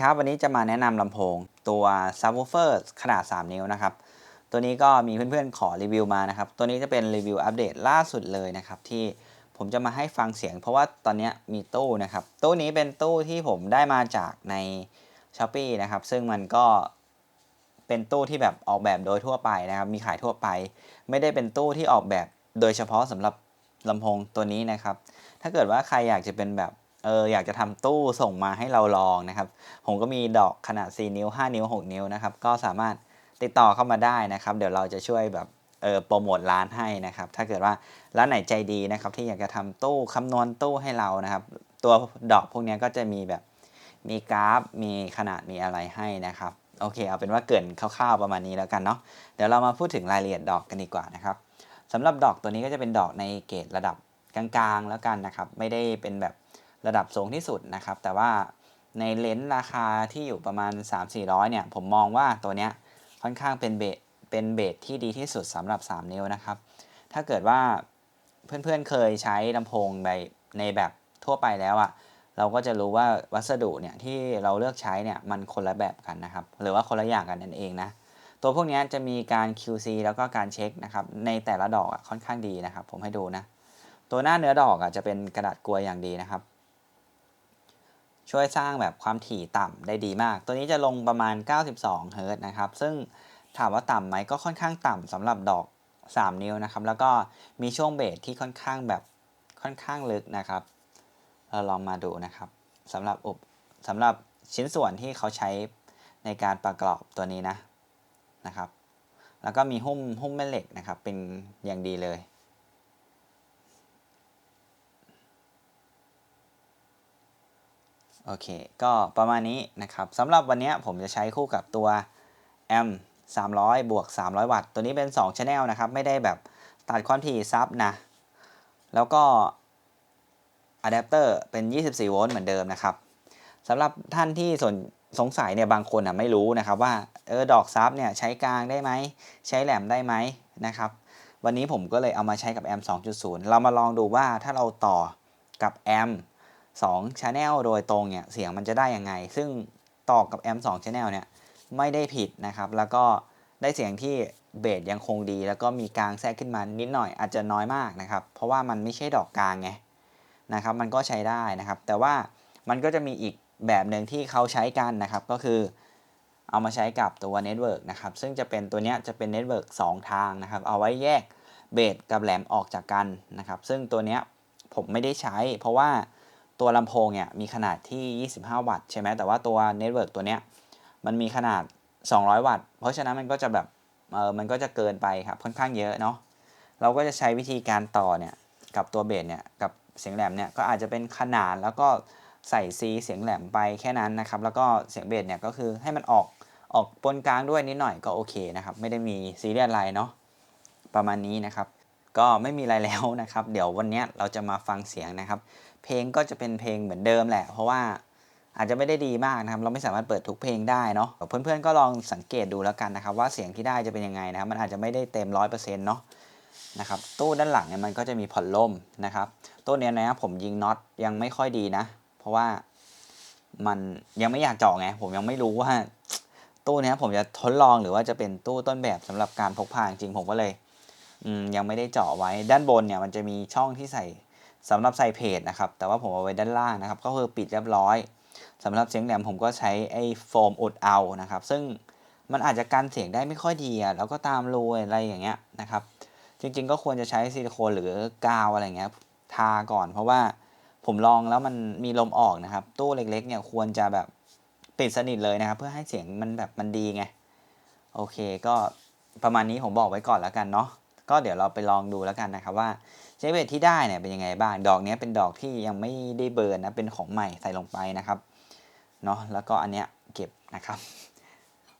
ดีครับวันนี้จะมาแนะนำลำโพงตัว Subwoofer ขนาด 3 นิ้วนะครับ ตัวนี้ก็มีเพื่อนๆขอรีวิวมานะครับ ตัวนี้จะเป็นรีวิวอัปเดตล่าสุดเลยนะครับ ที่ผมจะมาให้ฟังเสียง เพราะว่าตอนนี้มีตู้นะครับ ตู้นี้เป็นตู้ที่ผมได้มาจากใน s h อ p e e นะครับ ซึ่งมันก็เป็นตู้ที่แบบออกแบบโดยทั่วไปนะครับ มีขายทั่วไป ไม่ได้เป็นตู้ที่ออกแบบโดยเฉพาะสำหรับลำโพงตัวนี้นะครับ ถ้าเกิดว่าใครอยากจะเป็นแบบ เอออยากจะทำตู้ส่งมาให้เราลองนะครับ ผมก็มีดอกขนาด 4 นิ้ว 5 นิ้ว 6 นิ้วนะครับ ก็สามารถติดต่อเข้ามาได้นะครับ เดี๋ยวเราจะช่วยแบบเออโปรโมทร้านให้นะครับ ถ้าเกิดว่าร้านไหนใจดีนะครับ ที่อยากจะทำตู้คำนวณตู้ให้เรานะครับ ตัวดอกพวกนี้ก็จะมีแบบมีกราฟ มีขนาดมีอะไรให้นะครับโอเค เอาเป็นว่าเกินคร่าวๆประมาณนี้แล้วกันเนาะเดี๋ยวเรามาพูดถึงรายละเอียดดอกกันดีกว่านะครับสำหรับดอกตัวนี้ก็จะเป็นดอกในเกรดระดับกลางๆแล้วกันนะครับ ไม่ได้เป็นแบบ ระดับสูงที่สุดนะครับ แต่ว่าในเลนส์ราคาที่อยู่ประมาณ 3-400 เนี่ย ผมมองว่าตัวเนี้ยค่อนข้างเป็นเบสเป็นเบสที่ดีที่สุดสำหรับ 3 นิ้วนะครับ ถ้าเกิดว่าเพื่อนๆเคยใช้ลำโพงในในแบบทั่วไปแล้วอะเราก็จะรู้ว่าวัสดุเนี่ยที่เราเลือกใช้เนี่ยมันคนละแบบกันนะครับ หรือว่าคนละอย่างกันนั่นเองนะตัวพวกนี้จะมีการ QC แล้วก็การเช็คนะครับ ในแต่ละดอกค่อนข้างดีนะครับ ผมให้ดูนะ ตัวหน้าเนื้อดอกอะจะเป็นกระดาษกลวยอย่างดีนะครับ ช่วยสร้างแบบความถี่ต่ำได้ดีมาก ตัวนี้จะลงประมาณ 92 เฮิร์ตนะครับ ซึ่งถามว่าต่ำไหมก็ค่อนข้างต่ำสำหรับดอก 3 นิ้วนะครับ แล้วก็มีช่วงเบสที่ค่อนข้างแบบค่อนข้างลึกนะครับ เราลองมาดูนะครับสำหรับอุปสำหรับชิ้นส่วนที่เขาใช้ในการประกอบตัวนี้นะนะครับ แล้วก็มีหุ้มหุ้มแม่เหล็กนะครับ เป็นอย่างดีเลย โอเค ก็ประมาณนี้นะครับสำหรับวันนี้ผมจะใช้คู่กับตัวแอม300 บวก 300 วัตต์ ตัวนี้เป็น2 Channel นะครับ ไม่ได้แบบตัดความถี่ซับนะ แล้วก็อะแดปเตอร์เป็น 24 โวลต์เหมือนเดิมนะครับสำหรับท่านที่สนสงสัยเนี่ยบางคนอะไม่รู้นะครับว่าเออดอกซับเนี่ยใช้กลางได้ไหม ใช้แหลมได้ไหมนะครับวันนี้ผมก็เลยเอามาใช้กับแอม2.0 เรามาลองดูว่าถ้าเราต่อกับแอม 2 Channel โดยตรงเนี่ยเสียงมันจะได้ยังไง ซึ่งต่อกับแอมป์2 Channel เนี่ยไม่ได้ผิดนะครับ แล้วก็ได้เสียงที่เบสยังคงดี แล้วก็มีกลางแทรกขึ้นมานิดหน่อยอาจจะน้อยมากนะครับ เพราะว่ามันไม่ใช่ดอกกลางไงนะครับ มันก็ใช้ได้นะครับ แต่ว่ามันก็จะมีอีกแบบหนึ่งที่เขาใช้กันนะครับ ก็คือเอามาใช้กับตัวเน็ตเวิร์กนะครับ ซึ่งจะเป็นตัวนี้จะเป็นเน็ตเวิร์ก2ทางนะครับ เอาไว้แยกเบสกับแหลมออกจากกันนะครับ ซึ่งตัวนี้ผมไม่ได้ใช้ เพราะว่า ตัวลำโพงเนี่ยมีขนาดที่ 25 วัตต์ใช่ไหมแต่ว่าตัวเน็ตเวิร์กตัวเนี้ยมันมีขนาด 200 วัตต์ เพราะฉะนั้นมันก็จะแบบเออมันก็จะเกินไปครับค่อนข้างเยอะเนาะเราก็จะใช้วิธีการต่อเนี่ยกับตัวเบสเนี่ยกับเสียงแหลมเนี่ยก็อาจจะเป็นขนาดแล้วก็ใส่ซีเสียงแหลมไปแค่นั้นนะครับ แล้วก็เสียงเบสเนี่ยก็คือให้มันออกออกปนกลางด้วยนิดหน่อยก็โอเคนะครับ ไม่ได้มีซีเรียสอะไรเนาะประมาณนี้นะครับ ก็ไม่มีอะไรแล้วนะครับ เดี๋ยววันนี้เราจะมาฟังเสียงนะครับ เพลงก็จะเป็นเพลงเหมือนเดิมแหละ เพราะว่าอาจจะไม่ได้ดีมากนะครับ เราไม่สามารถเปิดทุกเพลงได้เนาะเพื่อนๆก็ลองสังเกตดูแล้วกันนะครับ ว่าเสียงที่ได้จะเป็นยังไงนะครับ มันอาจจะไม่ได้เต็มร้อยเปอร์เซ็นต์เนาะนะครับ ตู้ด้านหลังเนี่ยมันก็จะมีผ่อนลมนะครับตู้เนี้ยนะผมยิงน็อตยังไม่ค่อยดีนะ เพราะว่ามันยังไม่อยากเจาะไง ผมยังไม่รู้ว่าตู้นี้ผมจะทดลองหรือว่าจะเป็นตู้ต้นแบบสำหรับการพกพาจริงผมก็เลย ยังไม่ได้เจาะไว้ด้านบนเนี่ยมันจะมีช่องที่ใส่สำหรับใส่เพจนะครับ แต่ว่าผมเอาไว้ด้านล่างนะครับ ก็คือปิดเรียบร้อยสำหรับเสียงแหลมผมก็ใช้ไอ้โฟมอุดเอานะครับ ซึ่งมันอาจจะกันเสียงได้ไม่ค่อยดีแล้วก็ตามรูอะไรอย่างเงี้ยนะครับ จริงๆก็ควรจะใช้ซิลิโคนหรือกาวอะไรเงี้ยทาก่อน เพราะว่าผมลองแล้วมันมีลมออกนะครับ ตู้เล็กๆเนี่ยควรจะแบบปิดสนิทเลยนะครับ เพื่อให้เสียงมันแบบมันดีไงโอเค ก็ประมาณนี้ผมบอกไว้ก่อนแล้วกันเนาะ ก็เดี๋ยวเราไปลองดูแล้วกันนะครับว่าเชเวทที่ได้เนี่ยเป็นยังไงบ้าง ดอกนี้เป็นดอกที่ยังไม่ได้เบิร์นนะเป็นของใหม่ใส่ลงไปนะครับเนาะแล้วก็อันเนี้ยเก็บนะครับ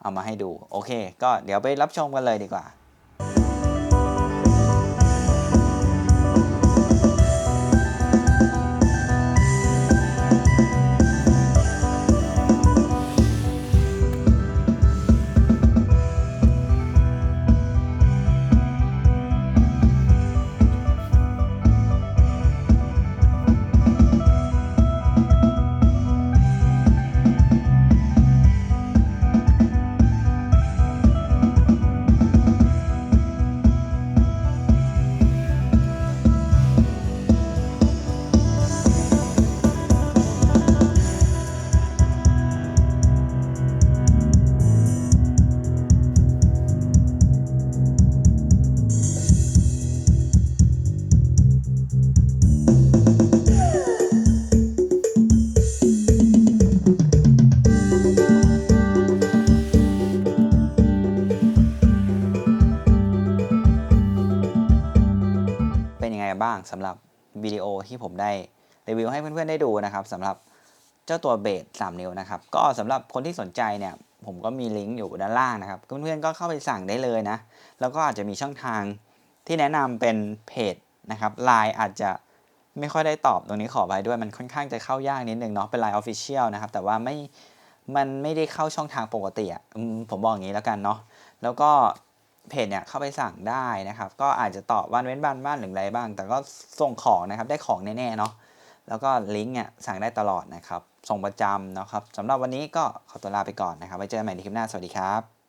เอามาให้ดูโอเค ก็เดี๋ยวไปรับชมกันเลยดีกว่า สำหรับวิดีโอที่ผมได้รีวิวให้เพื่อนๆได้ดูนะครับสำหรับเจ้าตัวเบส3นิ้วนะครับ ก็สำหรับคนที่สนใจเนี่ยผมก็มีลิงก์อยู่ด้านล่างนะครับ เพื่อนๆก็เข้าไปสั่งได้เลยนะ แล้วก็อาจจะมีช่องทางที่แนะนำเป็นเพจนะครับไลน์อาจจะไม่ค่อยได้ตอบตรงนี้ขอไปด้วยมันค่อนข้างจะเข้ายากนิดนึงเนาะเป็นไลน์ออฟฟิเชียลนะครับ แต่ว่าไม่มันไม่ได้เข้าช่องทางปกติอะผมบอกอย่างนี้แล้วกันเนาะแล้วก็ เพจเนี่ยเข้าไปสั่งได้นะครับ ก็อาจจะตอบวันเว้นบ้านบ้านหรืออะไรบ้าง แต่ก็ส่งของนะครับได้ของแน่ๆเนาะแล้วก็ลิงก์เนี่ยสั่งได้ตลอดนะครับ ส่งประจำนะครับสำหรับวันนี้ก็ขอตัวลาไปก่อนนะครับไว้เจอกันใหม่ในคลิปหน้าสวัสดีครับ